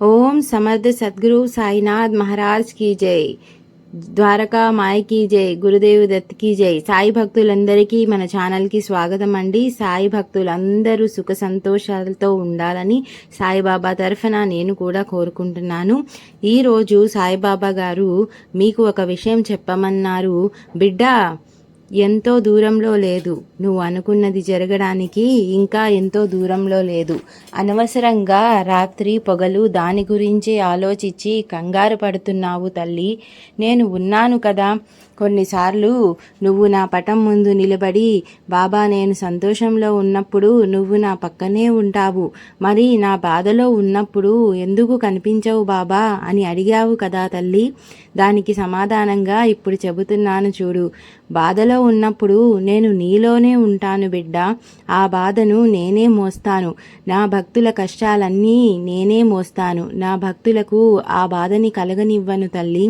ఓం సమర్థ సద్గురు సాయినాథ్ మహారాజ్ కీ జై ద్వారకా మాయకి జై గురుదేవ్ దత్ కీ జై సాయి భక్తులందరికీ మన ఛానల్కి స్వాగతం అండి. సాయి భక్తులందరూ సుఖ సంతోషాలతో ఉండాలని సాయిబాబా తరఫున నేను కూడా కోరుకుంటున్నాను. ఈరోజు సాయిబాబా గారు మీకు ఒక విషయం చెప్పమన్నారు. బిడ్డ ఎంతో దూరంలో లేదు. నువ్వు అనుకున్నది జరగడానికి ఇంకా ఎంతో దూరంలో లేదు. అనవసరంగా రాత్రి పొగలు దాని గురించి ఆలోచించి కంగారు పడుతున్నావు తల్లి. నేను ఉన్నాను కదా. కొన్నిసార్లు నువ్వు నా పటం ముందు నిలబడి బాబా నేను సంతోషంలో ఉన్నప్పుడు నువ్వు నా పక్కనే ఉంటావు. మరి నా బాధలో ఉన్నప్పుడు ఎందుకు కనిపించవు బాబా? అని అడిగావు కదా తల్లి. దానికి సమాధానంగా ఇప్పుడు చెబుతున్నాను చూడు. బాధలో ఉన్నప్పుడు నేను నీలోనే ఉంటాను బిడ్డ. ఆ బాధను నేనే మోస్తాను. నా భక్తుల కష్టాలన్నీ నేనే మోస్తాను. నా భక్తులకు ఆ బాధని కలగనివ్వను తల్లి.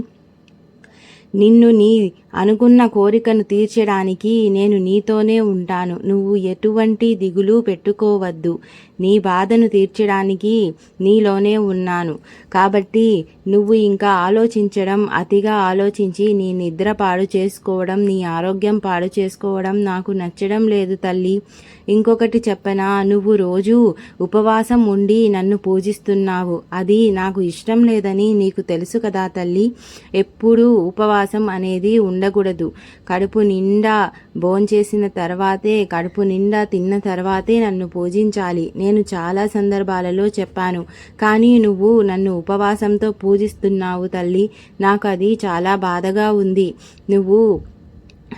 నిన్ను నీ అనుకున్న కోరికను తీర్చడానికి నేను నీతోనే ఉంటాను. నువ్వు ఎటువంటి దిగులు పెట్టుకోవద్దు. నీ బాధను తీర్చడానికి నీలోనే ఉన్నాను. కాబట్టి నువ్వు ఇంకా ఆలోచించడం అతిగా ఆలోచించి నీ నిద్ర పాడు చేసుకోవడం నీ ఆరోగ్యం పాడు చేసుకోవడం నాకు నచ్చడం లేదు తల్లి. ఇంకొకటి చెప్పనా? నువ్వు రోజు ఉపవాసం ఉండి నన్ను పూజిస్తున్నావు. అది నాకు ఇష్టం లేదని నీకు తెలుసు కదా తల్లి. ఎప్పుడూ ఉపవాసం అనేది ఉండకూడదు. కడుపు నిండా భోంచేసిన తర్వాతే కడుపు నిండా తిన్న తర్వాతే నన్ను పూజించాలి. నేను చాలా సందర్భాలలో చెప్పాను. కానీ నువ్వు నన్ను ఉపవాసంతో పూజిస్తున్నావు తల్లి. నాకు అది చాలా బాధగా ఉంది. నువ్వు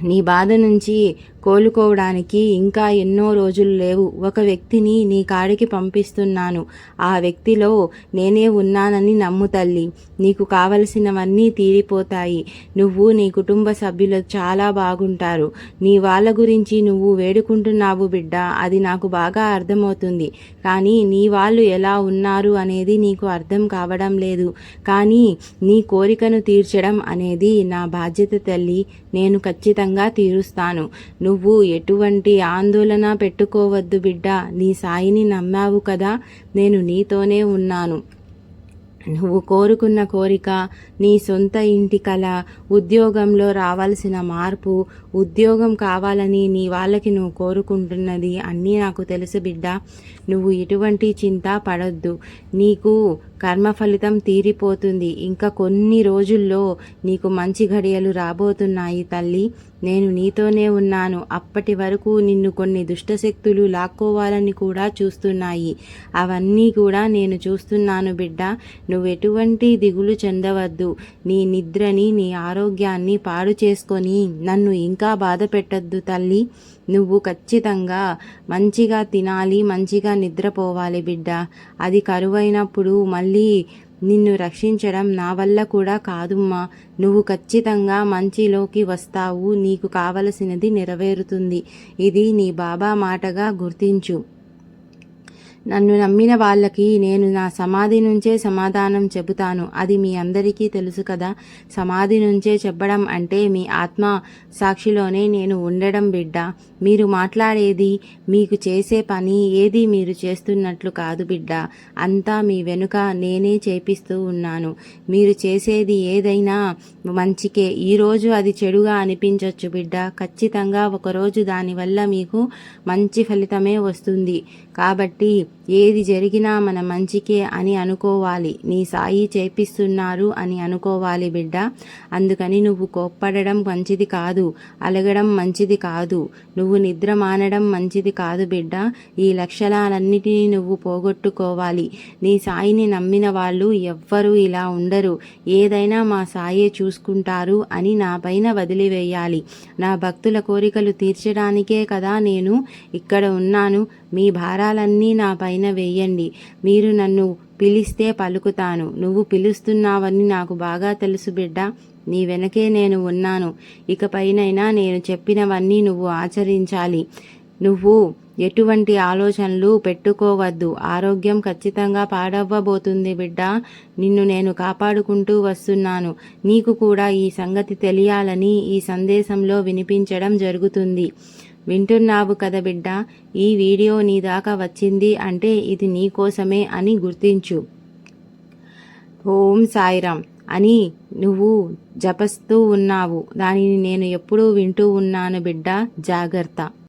నీ బాధ నుంచి కోలుకోవడానికి ఇంకా ఎన్నో రోజులు లేవు. ఒక వ్యక్తిని నీ కాడికి పంపిస్తున్నాను. ఆ వ్యక్తిలో నేనే ఉన్నానని నమ్ము తల్లి. నీకు కావలసినవన్నీ తీరిపోతాయి. నువ్వు నీ కుటుంబ సభ్యులు చాలా బాగుంటారు. నీ వాళ్ళ గురించి నువ్వు వేడుకుంటున్నావు బిడ్డ. అది నాకు బాగా అర్థమవుతుంది. కానీ నీ వాళ్ళు ఎలా ఉన్నారు అనేది నీకు అర్థం కావడం లేదు. కానీ నీ కోరికను తీర్చడం అనేది నా బాధ్యత తల్లి. నేను ఖచ్చితంగా తీరుస్తాను. నువ్వు నువ్వు ఎటువంటి ఆందోళన పెట్టుకోవద్దు బిడ్డ. నీ సాయిని నమ్మావు కదా. నేను నీతోనే ఉన్నాను. నువ్వు కోరుకున్న కోరిక నీ సొంత ఇంటి కళ ఉద్యోగంలో రావాల్సిన మార్పు ఉద్యోగం కావాలని నీ వాళ్ళకి నువ్వు కోరుకుంటున్నది అన్నీ నాకు తెలుసు బిడ్డ. నువ్వు ఎటువంటి చింత పడొద్దు. నీకు కర్మ ఫలితం తీరిపోతుంది. ఇంకా కొన్ని రోజుల్లో నీకు మంచి ఘడియలు రాబోతున్నాయి తల్లి. నేను నీతోనే ఉన్నాను. అప్పటి వరకు నిన్ను కొన్ని దుష్టశక్తులు లాక్కోవాలని కూడా చూస్తున్నాయి. అవన్నీ కూడా నేను చూస్తున్నాను బిడ్డ. నువ్వు ఎటువంటి దిగులు చెందవద్దు. నీ నిద్రని నీ ఆరోగ్యాన్ని పాడు చేసుకొని నన్ను ఇంకా బాధ పెట్టద్దు తల్లి. నువ్వు ఖచ్చితంగా మంచిగా తినాలి మంచిగా నిద్రపోవాలి బిడ్డ. అది కరువైనప్పుడు మళ్ళీ నిన్ను రక్షించడం నా వల్ల కూడా కాదుమ్మా. నువ్వు ఖచ్చితంగా మంచిలోకి వస్తావు. నీకు కావలసినది నెరవేరుతుంది. ఇది నీ బాబా మాటగా గుర్తించు. నన్ను నమ్మిన వాళ్ళకి నేను నా సమాధి నుంచే సమాధానం చెబుతాను. అది మీ అందరికీ తెలుసు కదా. సమాధి నుంచే చెప్పడం అంటే మీ ఆత్మ సాక్షిలోనే నేను ఉండడం బిడ్డ. మీరు మాట్లాడేది మీకు చేసే పని ఏది మీరు చేస్తున్నట్లు కాదు బిడ్డ. అంతా మీ వెనుక నేనే చేపిస్తూ ఉన్నాను. మీరు చేసేది ఏదైనా మంచికే. ఈరోజు అది చెడుగా అనిపించవచ్చు బిడ్డ. ఖచ్చితంగా ఒకరోజు దానివల్ల మీకు మంచి ఫలితమే వస్తుంది. కాబట్టి ఏది జరిగినా మన మంచికే అని అనుకోవాలి. నీ సాయి చేపిస్తున్నారు అని అనుకోవాలి బిడ్డ. అందుకని నువ్వు కోప్పడడం మంచిది కాదు అలగడం మంచిది కాదు. నువ్వు నిద్ర మానడం మంచిది కాదు బిడ్డ. ఈ లక్షణాలన్నిటినీ నువ్వు పోగొట్టుకోవాలి. నీ సాయిని నమ్మిన వాళ్ళు ఎవ్వరూ ఇలా ఉండరు. ఏదైనా మా సాయే చూసుకుంటారు అని నా పైన వదిలివేయాలి. నా భక్తుల కోరికలు తీర్చడానికే కదా నేను ఇక్కడ ఉన్నాను. మీ భారాలన్నీ నా పైన వేయండి. మీరు నన్ను పిలిస్తే పలుకుతాను. నువ్వు పిలుస్తున్నావని నాకు బాగా తెలుసు బిడ్డ. నీ వెనకే నేను ఉన్నాను. ఇకపైనైనా నేను చెప్పినవన్నీ నువ్వు ఆచరించాలి. నువ్వు ఎటువంటి ఆలోచనలు పెట్టుకోవద్దు. ఆరోగ్యం ఖచ్చితంగా పాడవ్వబోతుంది బిడ్డ. నిన్ను నేను కాపాడుకుంటూ వస్తున్నాను. నీకు కూడా ఈ సంగతి తెలియాలని ఈ సందేశంలో వినిపించడం జరుగుతుంది. వింటున్నావు కదా బిడ్డ ఈ వీడియో నీ దాకా వచ్చింది అంటే ఇది నీ కోసమే అని గుర్తించు. ఓం సాయిరామ్ అని నువ్వు జపస్తూ ఉన్నావు. దానిని నేను ఎప్పుడూ వింటూ ఉన్నాను బిడ్డ జాగ్రత్త.